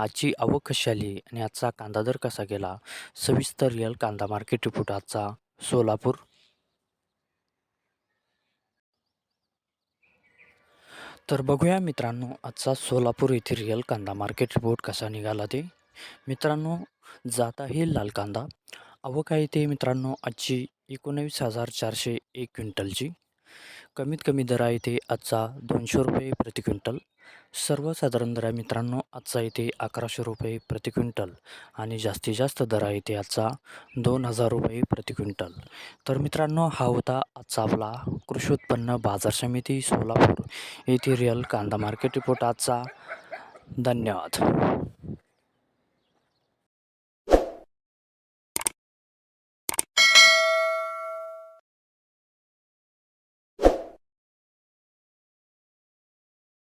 आजची आवक कशी आली आणि आजचा कांदा दर कसा गेला? सविस्तर रिअल कांदा मार्केट रिपोर्ट आजचा सोलापूर. तर बघूया मित्रांनो आजचा सोलापूर येथील रिअल कांदा मार्केट रिपोर्ट कसा निघाला ते. मित्रांनो जात आहे लाल कांदा. आवक आहे ते मित्रांनो आजची एकोणवीस हजार चारशे एक क्विंटलची. कमीत कमी दर आहे ते आजचा दोनशे रुपये प्रति क्विंटल. सर्वसाधारण दर आहे मित्रांनो आजचा इथे अकराशे रुपये प्रति क्विंटल आणि जास्तीत जास्त दर आहे आजचा दोन हजार रुपये प्रति क्विंटल. तर मित्रांनो हा होता आजचा आपला कृषी उत्पन्न बाजार समिती सोलापूर येथे रिअल कांदा मार्केट रिपोर्ट आजचा. धन्यवाद.